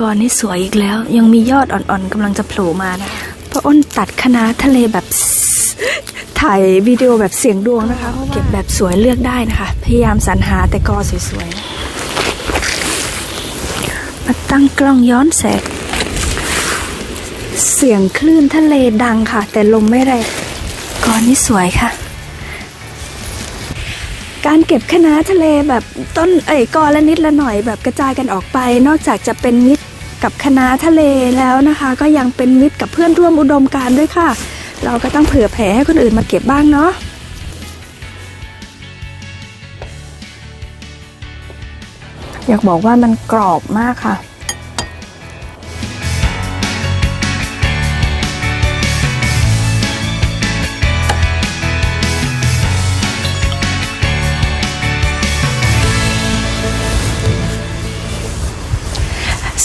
กอนี่สวยอีกแล้ว ยังมียอดอ่อนๆกำลังจะโผล่มานะเพราะอ้นตัดคณะทะเลแบบถ่ายวิดีโอแบบเสียงดวงนะคะ เก็บแบบสวยเลือกได้นะคะ พยายามสรรหาแต่กอสวยๆมาตั้งกล้องย้อนแสงเสียงคลื่นทะเลดังค่ะ แต่ลมไม่แรงกอนี่สวยค่ะ การเก็บคะน้าทะเลแบบต้นเอ้ยกอละนิดละหน่อยแบบกระจายกันออกไป นอกจากจะเป็นมิตร กับคณะทะเลแล้วนะคะ ก็ยังเป็นมิตรกับเพื่อนร่วมอุดมการด้วยค่ะ เราก็ต้องเผื่อแผ่ให้คนอื่นมาเก็บบ้างเนาะอยากบอกว่ามันกรอบมากค่ะ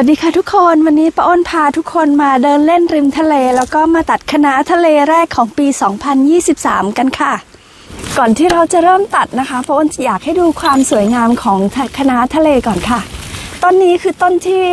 วัสดีค่ะทุกคนวันนี้ป้าอ้นพาทุกคนมาเดินเล่นริมทะเล แล้วก็มาตัดคณะทะเลแรกของปี 2023 กันค่ะ ก่อนที่เราจะเริ่มตัดนะคะป้าอ้นอยากให้ดูความสวยงามของคณะทะเลก่อนค่ะ ต้นนี้คือต้นที่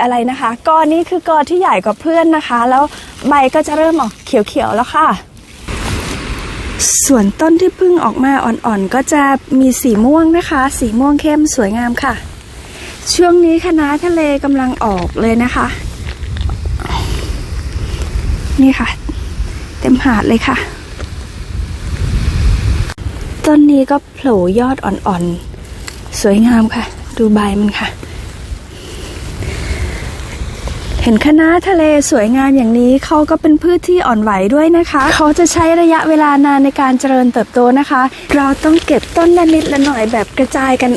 อะไรนะคะกอนี้คือกอที่ใหญ่กว่าเพื่อนนะคะ แล้วใบก็จะเริ่มออกเขียวๆแล้วค่ะ ส่วนต้นที่เพิ่งออกมาอ่อนๆก็จะมีสีม่วงนะคะ สีม่วงเข้มสวยงามค่ะ ช่วงนี้คณะทะเลกำลังออกเลยนะคะ นี่ค่ะ เต็มหาดเลยค่ะ ต้นนี้ก็โผล่ยอดอ่อนๆ สวยงามค่ะ ดูใบมันค่ะ เห็นคณะทะเลสวยงามอย่างนี้เขาก็เป็นพืชที่อ่อนไหวด้วยนะคะ เขาจะใช้ระยะเวลานานในการเจริญเติบโตนะคะ เราต้องเก็บต้นละนิดละหน่อยแบบกระจายกัน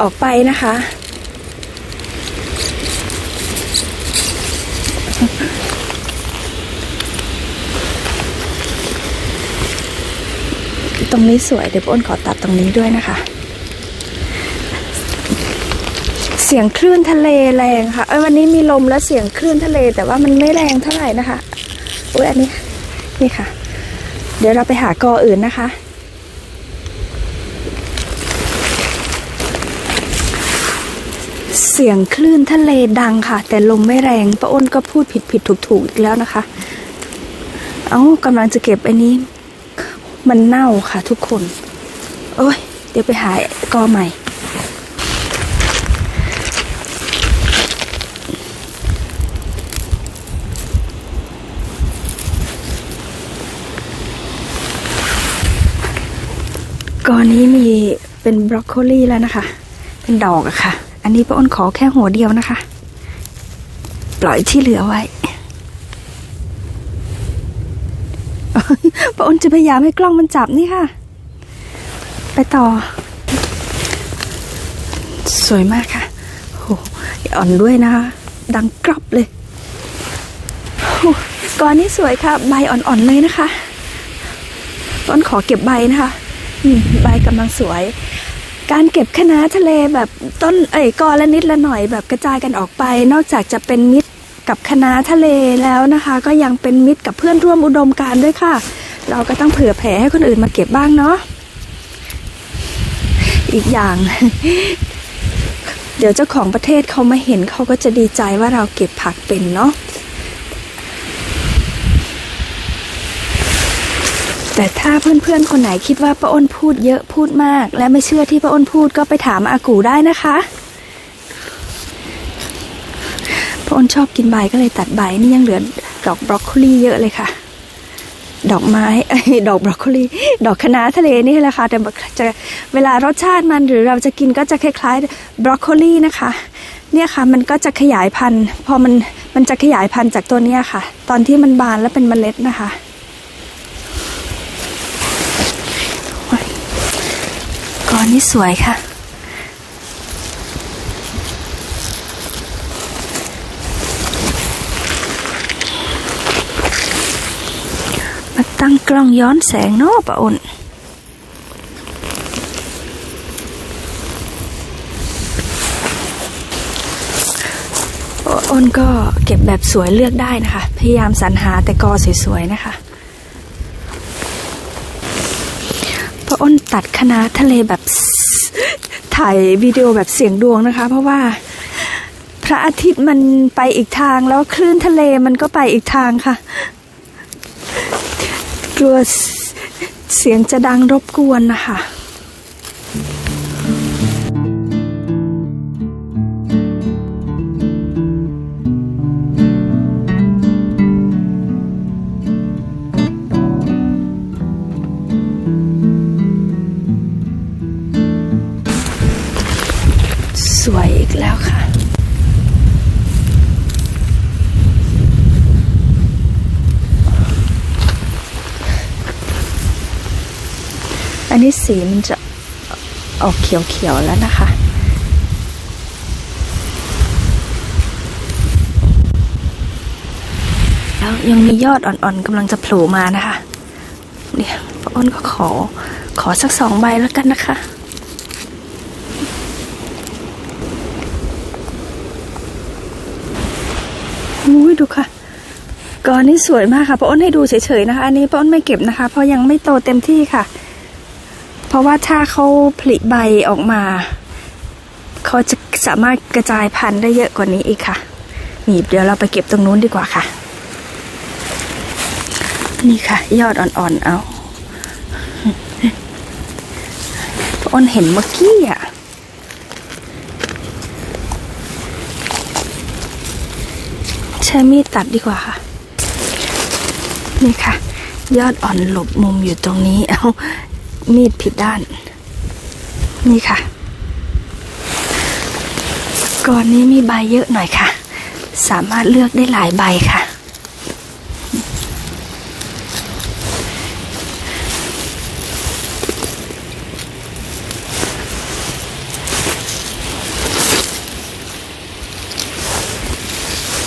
ออกไปนะคะ ตรงนี้สวยเดี๋ยวปอ้นขอตัดตรงนี้ด้วยนะคะ เสียงคลื่นทะเลแรงค่ะเอ้ยวันนี้มีลมและเสียงคลื่นทะเล แต่ว่ามันไม่แรงเท่าไหร่นะคะอุ้ยอันนี้นี่ค่ะ เดี๋ยวเราไปหากออื่นนะคะ เสียงคลื่นทะเลดังค่ะ แต่ลมไม่แรงป้าอ้นก็พูดผิดผิดถูกถูกอีกแล้วนะคะ เอ้ากำลังจะเก็บอันนี้ มันเน่าค่ะทุกคน โอ้ย เดี๋ยวไปหากอใหม่ กอนี้มีเป็นบรอกโคลีแล้วนะคะ เป็นดอกอะค่ะ อันนี้ป้าอ้นขอแค่หัวเดียวนะคะ ปล่อยที่เหลือไว้ ป้าอ้นจะพยายามให้กล้องมันจับนี่ค่ะ ไปต่อ สวยมากค่ะโหอ่อนด้วยนะคะ ดังกรอบเลยโอ้กอนนี้สวยค่ะ ใบอ่อนๆเลยนะคะ ต้นขอเก็บใบนะคะใบกำลังสวย การเก็บคะน้าทะเลแบบต้นเอ้ยกอละนิดละหน่อยแบบกระจายกันออกไป นอกจากจะเป็นมิตร กับคณะทะเลแล้วนะคะ ก็ยังเป็นมิตรกับเพื่อนร่วมอุดมการด้วยค่ะ เราก็ต้องเผื่อแผ่ให้คนอื่นมาเก็บบ้างเนาะอีกอย่าง เดี๋ยวเจ้าของประเทศเขามาเห็นเขาก็จะดีใจว่าเราเก็บผักเป็นเนาะแต่ถ้าเพื่อนๆ คนไหนคิดว่าป้าอ้นพูดเยอะพูดมาก และไม่เชื่อที่ป้าอ้นพูดก็ไปถามอากูได้นะคะ ป้าอ้นชอบกินใบก็เลยตัดใบนี่ยังเหลือดอกบรอกโคลีเยอะเลยค่ะ ดอกไม้เอ้ดอกบรอกโคลีดอกคะน้าทะเลนี่แหละค่ะแต่จะเวลารสชาติมันหรือเราจะกินก็จะคล้ายๆบรอกโคลีนะคะ เนี่ยค่ะมันก็จะขยายพันธุ์ พอมันมันจะขยายพันธุ์จากตัวเนี้ยค่ะ ตอนที่มันบานแล้วเป็นเมล็ดนะคะกอนนี่สวยค่ะ ตั้งกล้องย้อนแสงเนาะปะอ้นอ้นก็เก็บแบบสวยเลือกได้นะคะ พยายามสรรหาแต่กอสวยๆนะคะพราะอ้นตัดคณะทะเลแบบถ่ายวิดีโอแบบเสียงดวงนะคะ เพราะว่าพระอาทิตย์มันไปอีกทางแล้วคลื่นทะเลมันก็ไปอีกทางค่ะ กลัวเสียงจะดังรบกวนนะคะสวยอีกแล้วค่ะ นนี้สีมันจะออกเขียวๆแล้วนะคะ แล้วยังมียอดอ่อนๆกำลังจะโผล่มานะคะ เนี่ยป้าอ้นก็ขอขอสักสองใบแล้วกันนะคะอุ้ยดูค่ะกอนนี่สวยมากค่ะป้าอ้นให้ดูเฉยๆนะคะ อันนี้ป้าอ้นไม่เก็บนะคะ เพราะยังไม่โตเต็มที่ค่ะ เพราะว่าถ้าเขาผลิใบออกมาเขาจะสามารถกระจายพันธุ์ได้เยอะกว่านี้อีกค่ะ นี่เดี๋ยวเราไปเก็บตรงนู้นดีกว่าค่ะ นี่ค่ะ ยอดอ่อนๆเอาป้าอ้นเห็นเมื่อกี้อะใช้มีดตัดดีกว่าค่ะ นี่ค่ะ ยอดอ่อนหลบมุมอยู่ตรงนี้เอา มีดผิดด้าน นี่ค่ะ ก่อนนี้มีใบเยอะหน่อยค่ะ สามารถเลือกได้หลายใบค่ะ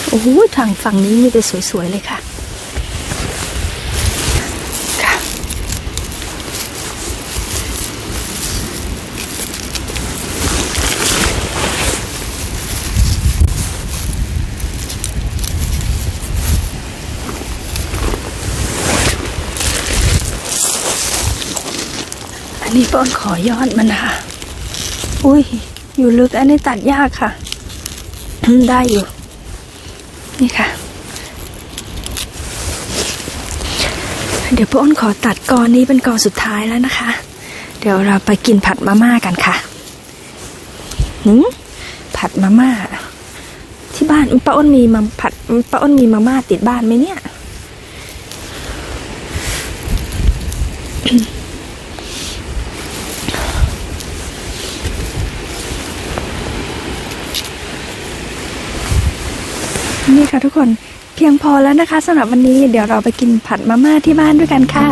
โอ้โหทางฝั่งนี้มีแต่สวยๆเลยค่ะค่ะ นนี้ป้อนขอยอดมันนะคะ อุ้ย อยู่ลึกอันนี้ตัดยากค่ะ ได้อยู่ นี่ค่ะ เดี๋ยวป้าอ้นขอตัดกอนนี้เป็นกอนสุดท้ายแล้วนะคะ เดี๋ยวเราไปกินผัดมาม่ากันค่ะหืมผัดมาม่า ที่บ้านป้าอ้นมีมาผัดป้าอ้นมีมาม่าติดบ้านไหมเนี่ย นี่ค่ะทุกคนเพียงพอแล้วนะคะสำหรับวันนี้เดี๋ยวเราไปกินผัดมาม่าที่บ้านด้วยกันค่ะ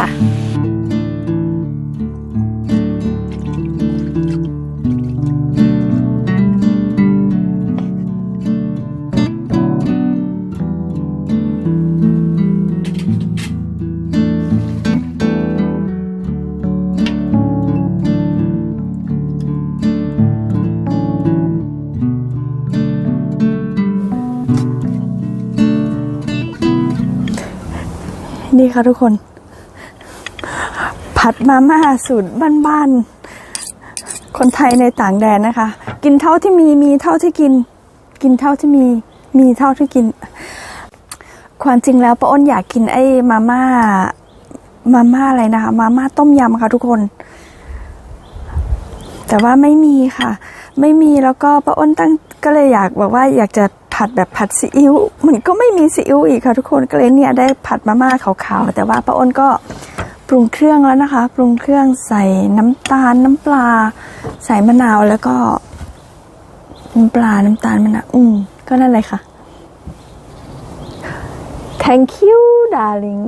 นี่ค่ะทุกคน ผัดมาม่าสูตรบ้านๆ คนไทยในต่างแดนนะคะ กินเท่าที่มีมีเท่าที่กิน กินเท่าที่มีมีเท่าที่กิน ความจริงแล้วป้าอ้นอยากกินไอ้มาม่ามาม่าอะไรนะคะ มาม่าต้มยำค่ะทุกคน แต่ว่าไม่มีค่ะ ไม่มีแล้วก็ป้าอ้นตั้งก็เลยอยากบอกว่าอยากจะ ผัดแบบผัดซีอิ๊วมันก็ไม่มีซีอิ๊วอีกค่ะทุกคนก็เลยเนี่ยได้ผัดมาม่าขาวๆแต่ว่าป้าอ้นก็ปรุงเครื่องแล้วนะคะ ปรุงเครื่องใส่น้ำตาลน้ำปลา ใส่มะนาวแล้วก็น้ำปลาน้ำตาลมะนาวอืมก็นั่นเลยค่ะ thank you darling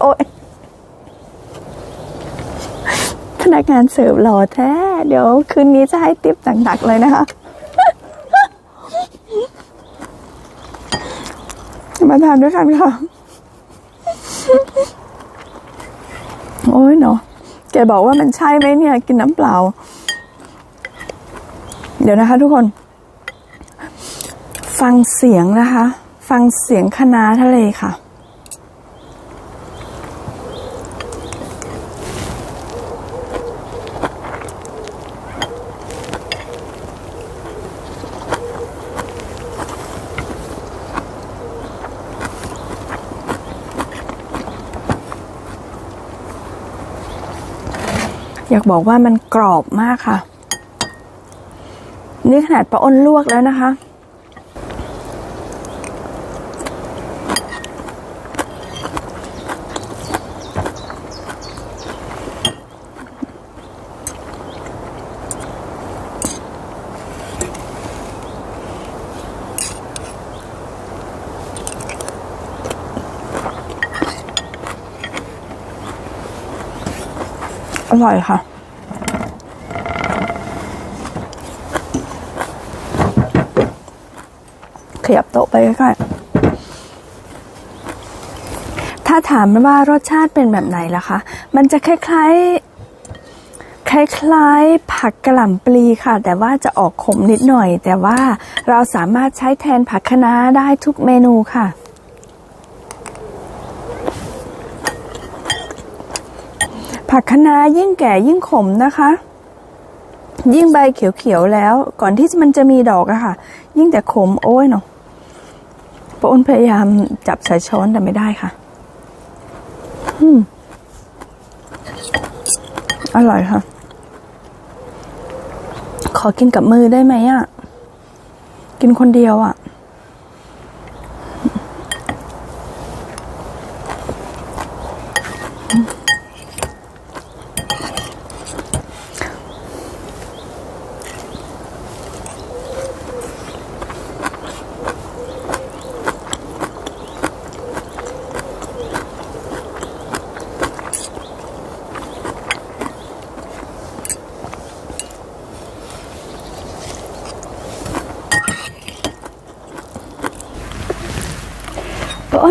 โอ้ยพนักงานเสิร์ฟหล่อแท้ เดี๋ยวคืนนี้จะให้ติปหนักๆเลยนะคะ มาทานด้วยกันค่ะ โอ้ยเนาะแกบอกว่ามันใช่ไหมเนี่ย กินน้ำเปล่า เดี๋ยวนะคะทุกคน ฟังเสียงนะคะ ฟังเสียงคณะทะเลค่ะ อยากบอกว่ามันกรอบมากค่ะ นี่ขนาดปลาอ้นลวกแล้วนะคะ อร่อยค่ะ ขยับโต๊ะไปใกล้ๆถ้าถามว่ารสชาติเป็นแบบไหนล่ะคะ มันจะคล้ายๆคล้ายๆผักกระหล่ำปลีค่ะ แต่ว่าจะออกขมนิดหน่อย แต่ว่าเราสามารถใช้แทนผักคะน้าได้ทุกเมนูค่ะ ผักคะน้ายิ่งแก่ยิ่งขมนะคะ ยิ่งใบเขียวๆแล้ว ก่อนที่มันจะมีดอกอะค่ะ ยิ่งแต่ขมโอ้ยเนาะป้าอ้นพยายามจับใส่ช้อนแต่ไม่ได้ค่ะอืมอร่อยค่ะ ขอกินกับมือได้ไหมอะกินคนเดียวอะ